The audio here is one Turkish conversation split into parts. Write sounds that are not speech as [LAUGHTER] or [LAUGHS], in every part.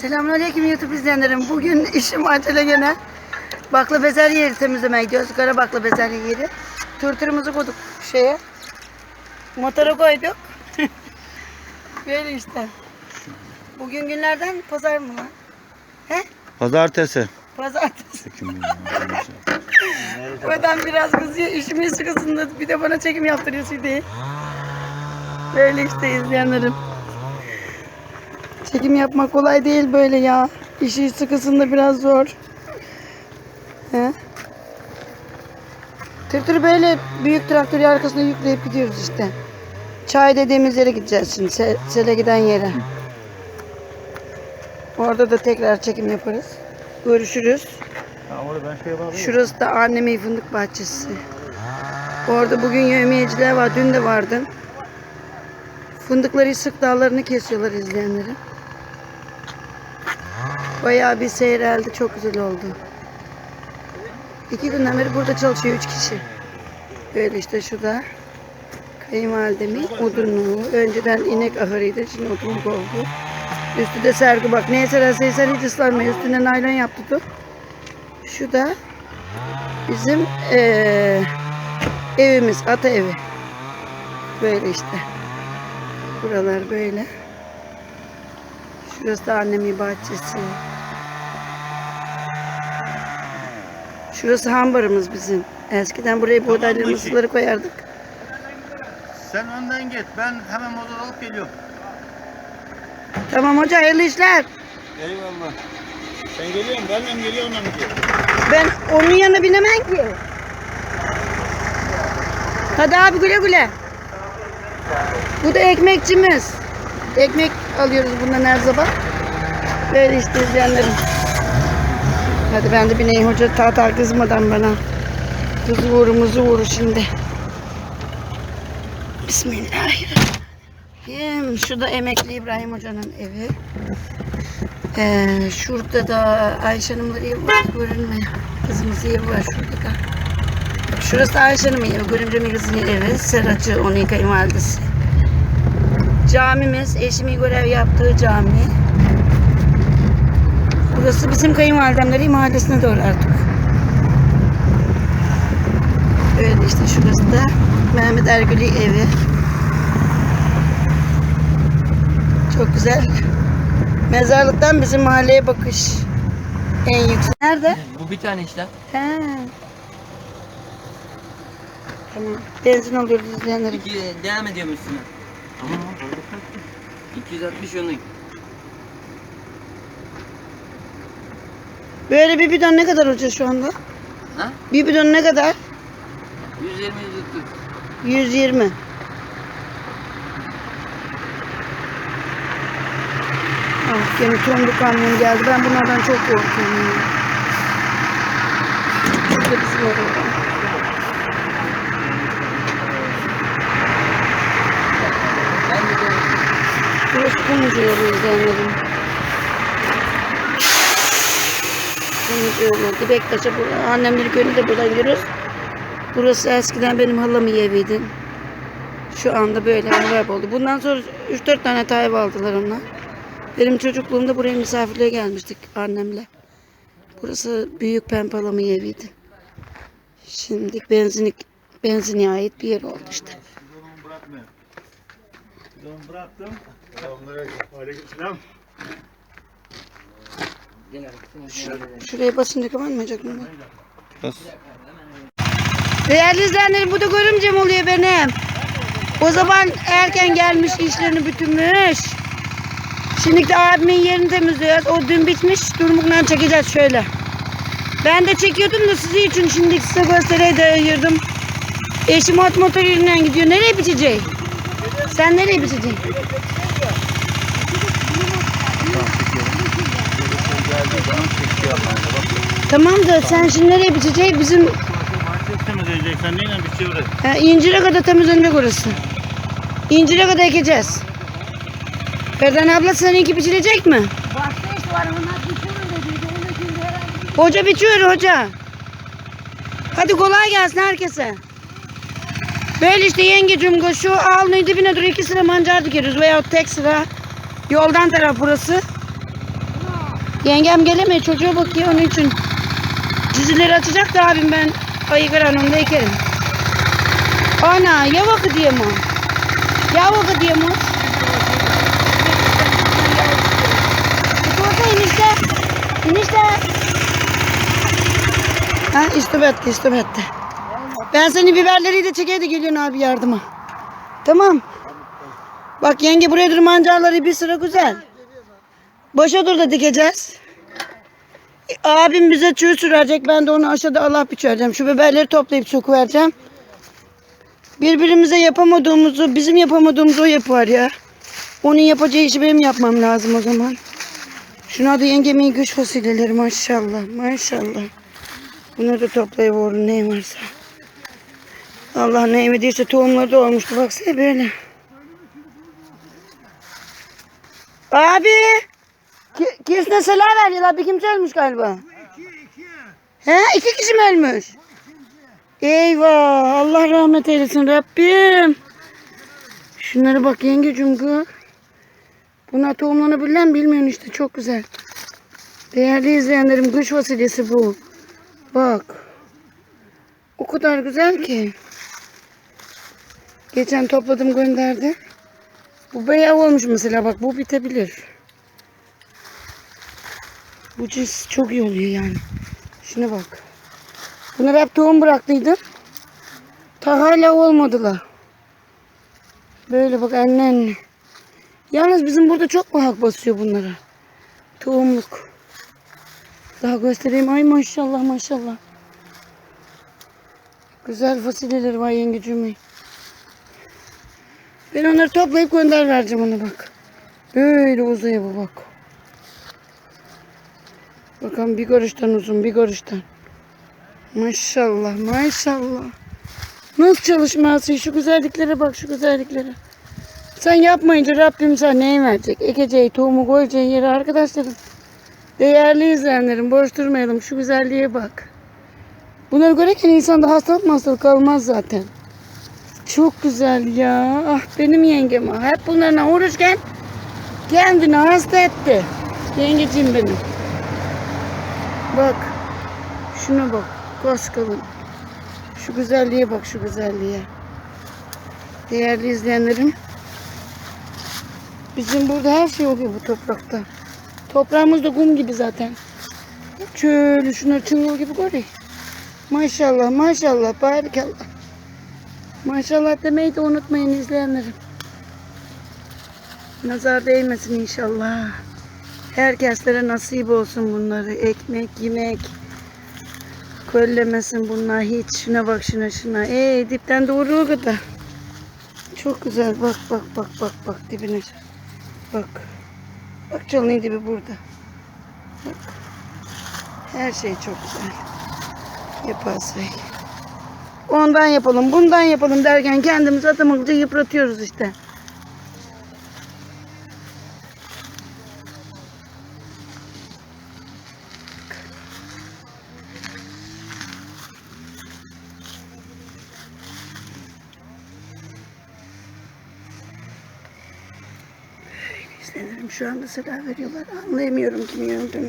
Selamünaleyküm YouTube izleyenlerim. Bugün işim acele gene. Bakla bezelye yeri temizlemeye gidiyoruz. Kara bakla bezelye yeri. Tırtırımızı koyduk şeye. Motora koyduk. [LAUGHS] Böyle işte. Bugün günlerden pazar mı lan? He? Pazartesi. Pazartesi. [LAUGHS] Oradan biraz kızıyor. İşimin sıkısında bir de bana çekim yaptırıyorsun diye. Böyle işte izleyenlerim. Çekim yapmak kolay değil böyle ya. İşi sıkısında biraz zor. He? Tır böyle büyük traktörü arkasına yükleyip gidiyoruz işte. Çay dediğimiz yere gideceğiz şimdi. Se- sele giden yere. Orada da tekrar çekim yaparız. Görüşürüz. Şurası da annemin fındık bahçesi. Orada bugün yövmiyeciler var. Dün de vardı. Fındıkları sık dallarını kesiyorlar izleyenlerim. Bayağı bir seyreldi. Çok güzel oldu. İki günden beri burada çalışıyor üç kişi. Böyle işte şurada kayınvalidemin odunluğu. Önceden inek ahırıydı. Şimdi odunluk oldu. Üstü de sergi bak. Neye sererse sen hiç ıslanmıyor. Üstüne naylon yaptı bu. Şu da bizim eee, evimiz. Ata evi. Böyle işte. Buralar böyle. Şurası da annemin bahçesi. Şurası hambarımız bizim. Eskiden buraya buğdaylarımızları koyardık. Sen önden git. Ben hemen motor alıp geliyorum. Tamam hoca hayırlı işler. Eyvallah. Sen geliyorsun. Ben mi geliyorum ondan mı Ben onun yanına binemem ki. Hadi abi güle güle. Bu da ekmekçimiz. Ekmek alıyoruz bundan her sabah. Böyle işte izleyenlerim. Hadi ben de bineyim hoca tahta kızmadan bana. Kızı vuru muzu vuru şimdi. Bismillahirrahmanirrahim. Şu da emekli İbrahim Hoca'nın evi. Ee, şurada da Ayşe Hanım'ın evi var. Görünmüyor. Kızımızın evi var şurada da. Şurası Ayşe Hanım'ın evi. Görümcemin kızının evi. Seracı onun kayınvalidesi. Camimiz. Eşimin görev yaptığı cami. Burası bizim kayınvalidemlerin mahallesine doğru artık. Öyle işte şurası da Mehmet Ergül'ü evi. Çok güzel. Mezarlıktan bizim mahalleye bakış. En yüksek. Nerede? Bu bir tane işte. He. Tamam. Benzin alıyoruz izleyenlerim. İki devam ediyorum üstüne. 260 yönlük. Böyle bir bidon ne kadar hoca şu anda? Ha? Bir bidon ne kadar? 120 yüzlüktür. 120. Ah gene tombul kamyon geldi. Ben bunlardan çok korkuyorum. Burası Kumluca yolu izleyenlerim. Kumluca yolu. Dibektaş'a annemleri köyünü de buradan görüyoruz. Burası eskiden benim halamın eviydi. Şu anda böyle harap oldu. Bundan sonra 3-4 tane tayyip aldılar onlar. Benim çocukluğumda buraya misafirliğe gelmiştik annemle. Burası büyük pempalamın eviydi. Şimdi benzinlik benzine ait bir yer oldu işte. bıraktım. Selamünaleyküm. Aleykümselam. Şuraya basınca kapanmayacak mı? Bas. Değerli izleyenlerim bu da görümcem oluyor benim. O zaman erken gelmiş işlerini bitirmiş. Şimdi de abimin yerini temizliyoruz. O dün bitmiş. Durmukla çekeceğiz şöyle. Ben de çekiyordum da sizi için şimdi size göstereye de ayırdım. Eşim ot motor yerinden gidiyor. Nereye bitecek? Sen nereye biteceksin? Tamam da sen şimdi nereye bitecek? Bizim Bahçesi temizleyecek. Sen neyle uğraş? Ha, incire kadar temizlenecek orası. İncire kadar ekeceğiz. Ferdan abla seninki biçilecek mi? Başka iş var onlar biçiyorum dediydi. Onu şimdi herhalde Hoca biçiyor hoca. Hadi kolay gelsin herkese. Böyle işte yengecim şu alnın dibine dur iki sıra mancar dikiyoruz veya tek sıra. Yoldan taraf burası. Yengem gelemiyor çocuğa bakıyor onun için. Dizileri açacak da abim ben ayı karanlığında ekerim. Ana ya vakı diye mi? Ya vakı diye mi? Kutu enişte. Enişte. Ha istop etti istop etti. Ben seni biberleri de çekeydi geliyorsun abi yardıma. Tamam. Bak yenge buraya dur mancarları bir sıra güzel. Başa dur da dikeceğiz. Abim bize çığ sürecek. Ben de onu aşağıda Allah biçereceğim. Şu biberleri toplayıp sokuvereceğim. Birbirimize yapamadığımızı, bizim yapamadığımızı o yapar ya. Onun yapacağı işi benim yapmam lazım o zaman. Şuna da yengemin güç fasulyeleri maşallah maşallah. Bunları da toplayıp ne varsa. Allah ne verdiyse tohumları da olmuştu baksana böyle. Abi. Ki, kesine selam veriyorlar. Bir kimse ölmüş galiba. He iki kişi mi ölmüş? Eyvah. Allah rahmet eylesin Rabbim. Şunlara bak yengecim kız. Buna tohumlanabilen bilmiyorsun işte çok güzel. Değerli izleyenlerim kış fasulyesi bu. Bak. O kadar güzel ki. Geçen topladım gönderdim. Bu bayağı olmuş mesela bak bu bitebilir. Bu cins çok iyi oluyor yani. Şuna bak. Bunları hep tohum bıraktıydım. Ta hala olmadılar. Böyle bak anne anne. Yalnız bizim burada çok pahalı basıyor bunlara. Tohumluk. Daha göstereyim. Ay maşallah maşallah. Güzel fasulyeler var yengeciğim. Ben onları toplayıp gönder vereceğim ona bak. Böyle uzaya bu bak. Bakalım bir görüşten uzun bir görüşten. Maşallah maşallah. Nasıl çalışması şu güzelliklere bak şu güzelliklere. Sen yapmayınca Rabbim sana neyi verecek? Ekeceği tohumu koyacağı yere arkadaşlarım. Değerli izleyenlerim boş durmayalım şu güzelliğe bak. Bunları görürken insanda hastalık hastalık kalmaz zaten. Çok güzel ya. Ah benim yengem ah. Hep bunlarla uğraşırken kendini hasta etti. Yengeciğim benim. Bak. Şuna bak. Koskocaman. Şu güzelliğe bak şu güzelliğe. Değerli izleyenlerim. Bizim burada her şey oluyor bu toprakta. Toprağımız da kum gibi zaten. Şöyle şunları çıngıl gibi görüyor. Maşallah maşallah barikallah. Maşallah demeyi de unutmayın izleyenlerim. Nazar değmesin inşallah. Herkeslere nasip olsun bunları. Ekmek, yemek. Köllemesin bunlar hiç. Şuna bak şuna şuna. Ey dipten doğru kadar. Çok güzel. Bak bak bak bak bak dibine. Bak. Bak çalının dibi burada. Bak. Her şey çok güzel. Yaparsak. Ondan yapalım, bundan yapalım derken kendimizi atamakça yıpratıyoruz işte. Böyle izlenirim. Şu anda selam veriyorlar. Anlayamıyorum kimin yöntemi.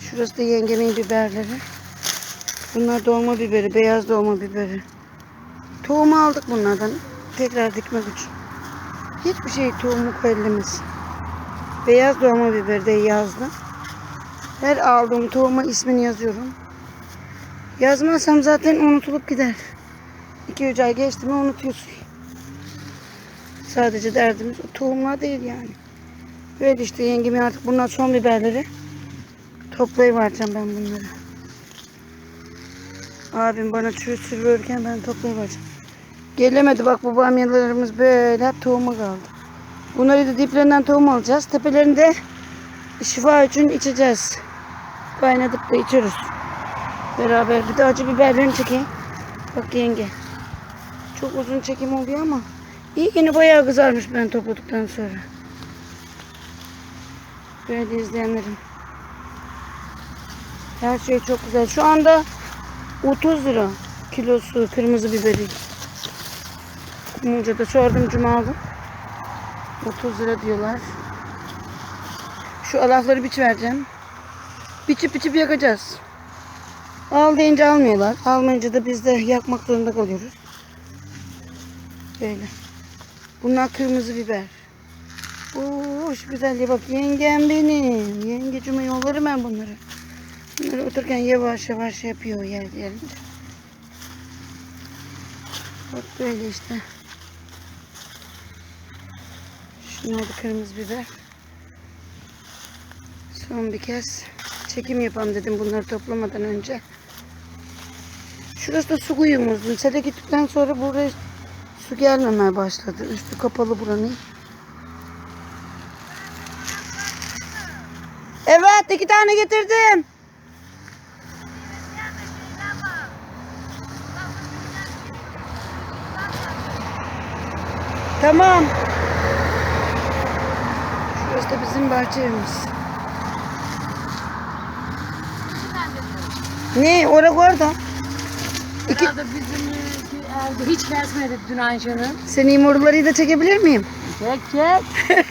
Şurası da yengemin biberleri. Bunlar dolma biberi, beyaz dolma biberi. Tohumu aldık bunlardan. Tekrar dikmek için. Hiçbir şey tohumu ellemez. Beyaz dolma biberi de yazdım. Her aldığım tohuma ismini yazıyorum. Yazmazsam zaten unutulup gider. 2-3 ay geçti mi unutuyorsun. Sadece derdimiz o tohumlar değil yani. Böyle işte yengemin artık bunlar son biberleri. Toplayıvereceğim ben bunları. Abim bana çürü sürüyorken ben toplayıvereceğim. Gelemedi bak bu bamyalarımız böyle hep tohuma kaldı. Bunları da diplerinden tohum alacağız. Tepelerinde şifa için içeceğiz. Kaynatıp da içiyoruz. Beraber bir de acı biberlerini çekeyim. Bak yenge. Çok uzun çekim oluyor ama iyi yine bayağı kızarmış ben topladıktan sonra. Böyle izleyenlerim. Her şey çok güzel. Şu anda 30 lira kilosu kırmızı biberi. Kumluca'da sordum cuma gün. 30 lira diyorlar. Şu alafları biç vereceğim. Biçip biçip yakacağız. Al deyince almıyorlar. Almayınca da biz de yakmak zorunda kalıyoruz. Böyle. Bunlar kırmızı biber. Oo, şu güzelliğe bak. Yengem benim. Yengecime yollarım ben bunları. Bunları otururken yavaş yavaş yapıyor yer yerinde. Bak böyle işte. Şunlar da kırmızı biber. Son bir kez çekim yapalım dedim bunları toplamadan önce. Şurası da su kuyumuz. Lisede gittikten sonra buraya su gelmemeye başladı. Üstü kapalı buranın. Evet iki tane getirdim. Tamam. Şurası da bizim bahçemiz. Ne? Orada orada. İki... Herhalde bizim e, evde hiç kesmedik dün Ayşe'nin. Senin yumurtaları da çekebilir miyim? Çek çek. [LAUGHS]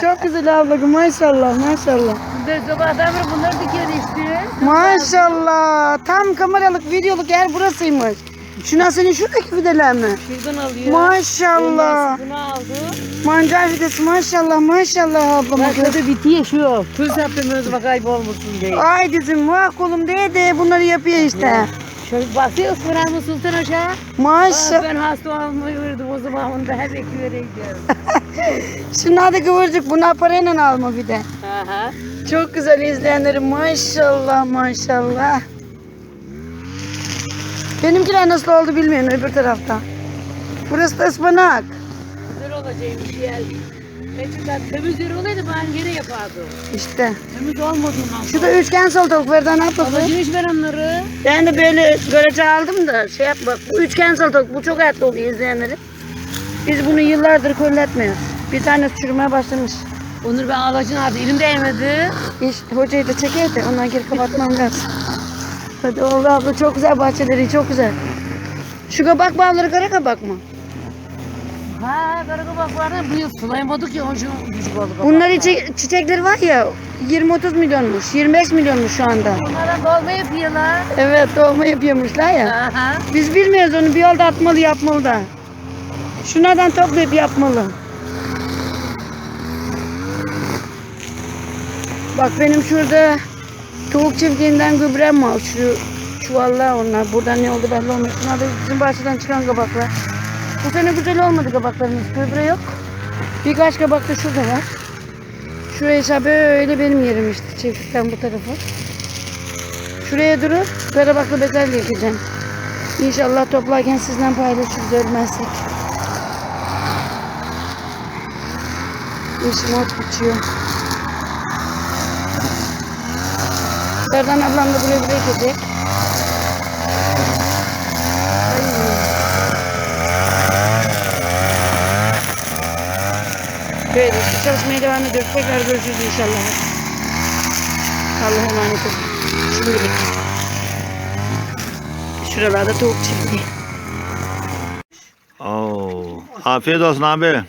Çok güzel ablacığım maşallah maşallah. Biz sabahtan beri bunları dikiyor işte. Maşallah. Tam kameralık videoluk yer burasıymış. Şuna senin şuradaki fideler mi? Şuradan alıyor. Maşallah. Bunu aldı. Mancar fidesi maşallah maşallah ablama. Başladı bitiyor şu. Tuz yaptığımız bak kaybolmasın diye. Ay dizim vah kolum diye de bunları yapıyor işte. Şöyle bakıyor Fırat Sultan. Aa, Maşallah. ben hasta olmayı vurdum o zaman onu da hep ekiverek gidiyorum. [LAUGHS] Şunlar da kıvırcık. Bunlar parayla alma bir de. Aha. Çok güzel izleyenlerim. Maşallah maşallah. Benimkiler nasıl oldu bilmiyorum öbür tarafta. Burası da ıspanak. Güzel olacakmış yer. Eskiden temiz yer olaydı ben gene yapardım. İşte. Temiz olmadığından. Şu da üçgen salatalık Ferda ne yaptı? Alacın iş ver onları. Ben de böyle görece aldım da şey yapma. Bu üçgen salatalık bu çok etli oluyor izleyenlerim. Biz bunu yıllardır kolletmiyoruz. Bir tane çürümeye başlamış. Onur ben alacın aldı. Elim değmedi. İş, hocayı da çeker de ondan geri kapatmam lazım. Hadi oldu abla çok güzel bahçeleri çok güzel. Şu kabak bağları kara kabak mı? Ha karakabak vardı. Bu yıl sulayamadık ya. İçin küçük oldu. kabak. Bunlar içi, çiçekleri var ya 20-30 milyonmuş 25 milyonmuş şu anda. Bunlardan dolma yapıyorlar. Evet doğma yapıyormuşlar ya. Aha. Biz bilmiyoruz onu bir yolda atmalı yapmalı da. Şunlardan toplayıp yapmalı. Bak benim şurada tavuk çiftliğinden gübrem var. Şu çuvallar onlar. Buradan ne oldu belli olmuyor. Bunlar da bizim bahçeden çıkan kabaklar. Bu sene güzel olmadı kabaklarımız. Gübre yok. Birkaç kabak da şurada var. Şuraya ise böyle benim yerim işte. Çiftlikten bu tarafa. Şuraya durup karabaklı bezelye ekeceğim. İnşallah toplarken sizden paylaşırız ölmezsek. İşim ot biçiyor. Serdan ablam da buraya buraya ekecek. Böyle çalışmaya devam ediyoruz. Tekrar görüşürüz inşallah. Allah'a emanet olun. Şimdilik. Şuralarda tavuk çiftliği. Oo, afiyet olsun abi.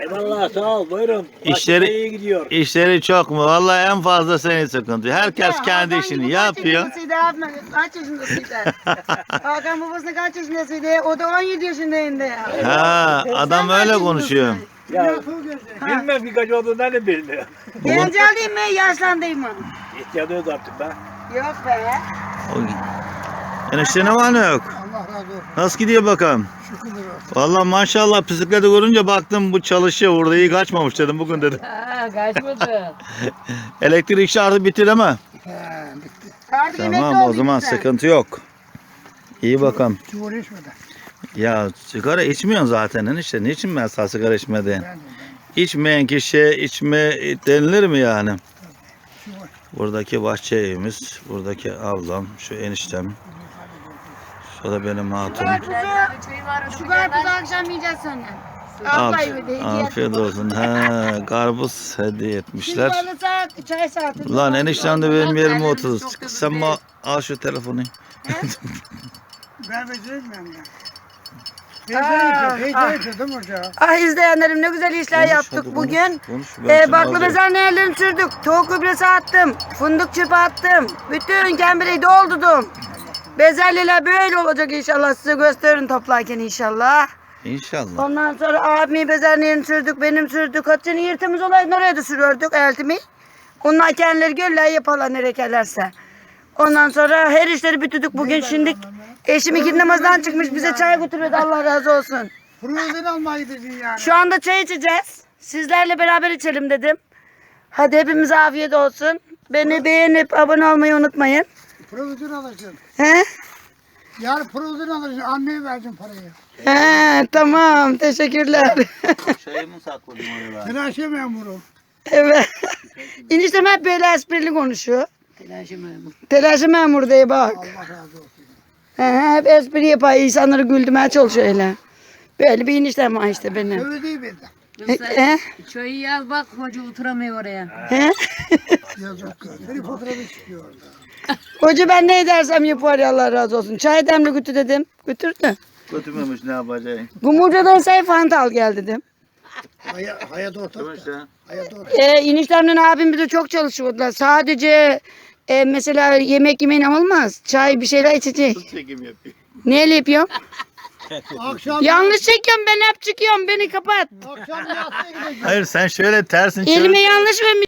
Eyvallah sağ ol buyurun. İşleri- Başka iyi gidiyor. İşleri çok mu? Vallahi en fazla senin sıkıntı. Herkes kendi işini yapıyor. Kaç yaşındasıydı? [LAUGHS] Hakan babasına kaç yaşındasıydı? O da 17 yaşındaydı ya. Ha, adam öyle konuşuyor. Ya bilmem birkaç olduğundan ne bilmiyorum. Gencel değil mi? Yaşlandayım mı? İhtiyacıyoruz artık be. Yok be. O- Enişte ne var ne yok? Nasıl gidiyor bakalım? Vallahi maşallah bisikleti görünce baktım bu çalışıyor burada iyi kaçmamış dedim bugün dedim. Ha kaçmadı. [LAUGHS] Elektrik şarjı bitti değil mi? Artık emekli Tamam o oldun zaman sen. sıkıntı yok. İyi bakalım. Ya sigara içmiyorsun zaten enişte. Niçin ben sana sigara içmedin? İçmeyen kişiye içme denilir mi yani? Buradaki bahçe evimiz, buradaki ablam, şu eniştem. Şu da benim hatun. Şu karpuzu akşam yiyeceğiz senden. Abla Af- evi de hediye. afiyet olsun. Ha, karpuz hediye etmişler. çay saati. Lan eniştem de benim yerime hızlı Sen ma al şu telefonu. [LAUGHS] Ben beceremiyorum ya. Ah, ah. Heyecan hoca. Ah izleyenlerim ne güzel işler Konuş yaptık hadi, bugün. konuş, konuş. Ben Ee, seni baklı alacağım. bezelyelerimi sürdük. Tavuk gübresi attım. Fındık çöpü attım. Bütün kembereyi doldurdum. Bezelyeler böyle olacak inşallah. Size gösteririm toplarken inşallah. İnşallah. Ondan sonra abimin bezelyerini sürdük. Benim sürdük. Haçını yırtımız olaydı oraya da sürürdük eltimi. Onlar kendileri göller yaparlar nereye gelirse. Ondan sonra her işleri bitirdik bugün. Şimdi eşim iki namazdan çıkmış bize çay götürüyordu Allah razı olsun. [LAUGHS] Prozen almayı dedin yani. Şu anda çay içeceğiz. Sizlerle beraber içelim dedim. Hadi hepimize afiyet olsun. Beni beğenip abone olmayı unutmayın. Prozen alacaksın. He? Yarın prozen alacaksın. Anneye vereceksin parayı. He, tamam teşekkürler. [LAUGHS] Şeyimi sakladım oraya ben. Telaşe memuru. evet. [LAUGHS] Eniştem hep böyle esprili konuşuyor. Telaşı memur. Telaşı memur diye bak. Allah razı olsun. He, hep espri yapar. insanları güldürmeye çalışıyor öyle. Böyle bir eniştem var işte benim. Öyle değil mi? He? He? Çayı yaz bak hoca oturamıyor oraya. He? Yazık. Senin fotoğrafı çıkıyor orada. Hoca ben ne edersem yapar ya Allah razı olsun. Çay demli götür dedim. Götürdü. Götürmemiş ne yapacaksın? Gumurcadan say fanta al gel dedim. Hayat, hayat ortak. Hayat ortak. Ee, eniştemle abim bir de çok çalışıyordular. Sadece e, mesela yemek yemeğin olmaz. Çay bir şeyler içecek. Çekim yapıyor. Neyle yapıyorum? Akşam, Yanlış çekiyorum ben hep çıkıyorum beni kapat. akşam. Hayır sen şöyle tersin çevir. Elime yanlış vermiş.